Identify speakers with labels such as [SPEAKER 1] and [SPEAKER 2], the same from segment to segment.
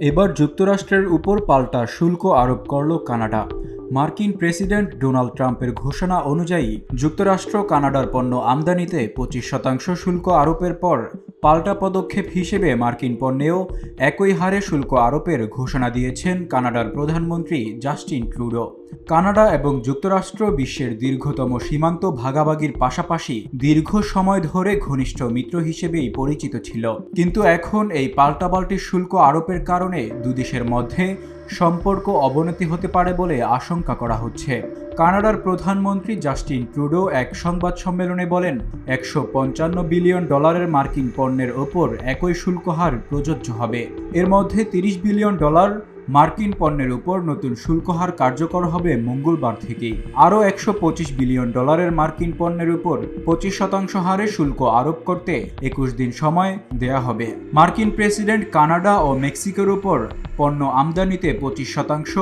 [SPEAKER 1] এবার যুক্তরাষ্ট্রের উপর পাল্টা শুল্ক আরোপ করল কানাডা। মার্কিন প্রেসিডেন্ট ডোনাল্ড ট্রাম্পের ঘোষণা অনুযায়ী, যুক্তরাষ্ট্র কানাডার পণ্য আমদানিতে পঁচিশ শতাংশ শুল্ক আরোপের পর পাল্টা পদক্ষেপ হিসেবে মার্কিন পণ্যেও একই হারে শুল্ক আরোপের ঘোষণা দিয়েছেন কানাডার প্রধানমন্ত্রী জাস্টিন ট্রুডো। কানাডা এবং যুক্তরাষ্ট্র বিশ্বের দীর্ঘতম সীমান্ত ভাগাভাগির পাশাপাশি দীর্ঘ সময় ধরে ঘনিষ্ঠ মিত্র হিসেবেই পরিচিত ছিল। কিন্তু এখন এই পাল্টাপাল্টি শুল্ক আরোপের কারণে দুদেশের মধ্যে সম্পর্ক অবনতি হতে পারে বলে আশঙ্কা করা হচ্ছে। কানাডার প্রধানমন্ত্রী জাস্টিন ট্রুডো এক সংবাদ সম্মেলনে বলেন, একশো পঞ্চান্ন বিলিয়ন ডলারের মার্কিন পণ্যের ওপর একই শুল্ক হার প্রযোজ্য হবে। এর মধ্যে তিরিশ বিলিয়ন ডলার মার্কিন পণ্যের উপর নতুন শুল্ক হার কার্যকর হবে মঙ্গলবার থেকেই। আরও একশো পঁচিশ বিলিয়ন ডলারের মার্কিন পণ্যের উপর পঁচিশ শতাংশ হারে শুল্ক আরোপ করতে একুশ দিন সময় দেয়া হবে। মার্কিন প্রেসিডেন্ট কানাডা ও মেক্সিকোর উপর পণ্য আমদানিতে পঁচিশ শতাংশ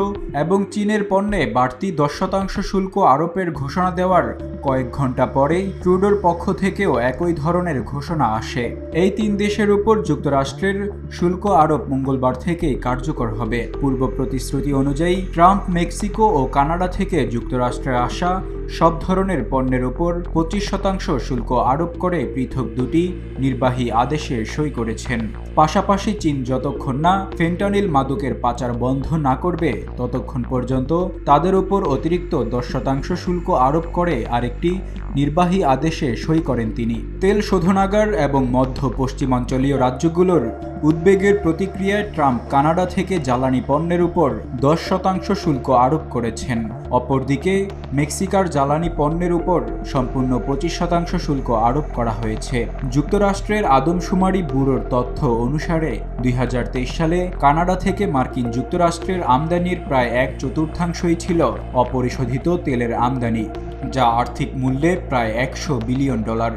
[SPEAKER 1] এবং চীনের পণ্যে বাড়তি দশ শতাংশ শুল্ক আরোপের ঘোষণা দেওয়ার কয়েক ঘণ্টা পরেই ট্রুডোর পক্ষ থেকেও একই ধরনের ঘোষণা আসে। এই তিন দেশের উপর যুক্তরাষ্ট্রের শুল্ক আরোপ মঙ্গলবার থেকেই কার্যকর হবে। পূর্ব প্রতিশ্রুতি অনুযায়ী ট্রাম্প মেক্সিকো ও কানাডা থেকে যুক্তরাষ্ট্রে আসা সব ধরনের পণ্যের ওপর পঁচিশ শতাংশ শুল্ক আরোপ করে পৃথক দুটি নির্বাহী আদেশে সই করেছেন। পাশাপাশি চীন যতক্ষণ না ফেন্টানিল মাদকের পাচার বন্ধ না করবে, ততক্ষণ পর্যন্ত তাদের উপর অতিরিক্ত দশ শতাংশ শুল্ক আরোপ করে আরেকটি নির্বাহী আদেশে সই করেন তিনি। তেল শোধনাগার এবং মধ্য পশ্চিমাঞ্চলীয় রাজ্যগুলোর উদ্বেগের প্রতিক্রিয়ায় ট্রাম্প কানাডা থেকে জ্বালানি পণ্যের উপর দশ শতাংশ শুল্ক আরোপ করেছেন। অপরদিকে, মেক্সিকার জ্বালানি পণ্যের উপর সম্পূর্ণ পঁচিশ শতাংশ শুল্ক আরোপ করা হয়েছে। যুক্তরাষ্ট্রের আদমশুমারি ব্যুরোর তথ্য অনুসারে, দুই হাজার তেইশ সালে কানাডা থেকে মার্কিন যুক্তরাষ্ট্রের আমদানির প্রায় এক চতুর্থাংশই ছিল অপরিশোধিত তেলের আমদানি, যা আর্থিক মূল্যে প্রায় একশো বিলিয়ন ডলার।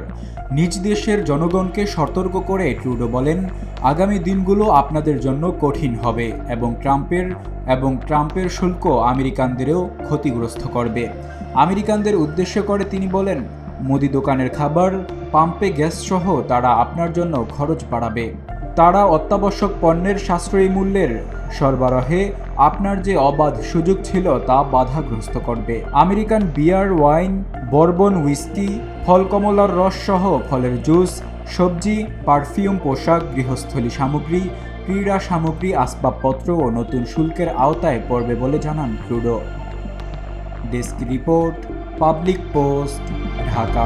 [SPEAKER 1] নিজ দেশের জনগণকে সতর্ক করে ট্রুডো বলেন, আগামী দিনগুলো আপনাদের জন্য কঠিন হবে এবং ট্রাম্পের এবং ট্রাম্পের শুল্ক আমেরিকানদেরও ক্ষতিগ্রস্ত করবে। আমেরিকানদের উদ্দেশ্য করে তিনি বলেন, মুদি দোকানের খাবার, পাম্পে গ্যাস সহ তারা আপনার জন্য খরচ বাড়াবে। তারা অত্যাবশ্যক পণ্যের সাশ্রয়ী মূল্যের সরবরাহে আপনার যে অবাধ সুযোগ ছিল তা বাধাগ্রস্ত করবে। American beer, wine, bourbon whisky ফল কমলার রস সহ ফলের জুস, সবজি, পারফিউম, পোশাক, গৃহস্থলী সামগ্রী, ক্রীড়া সামগ্রী, আসবাবপত্র ও নতুন শুল্কের আওতায় পড়বে বলে জানান Trudeau desk report, public post, Dhaka.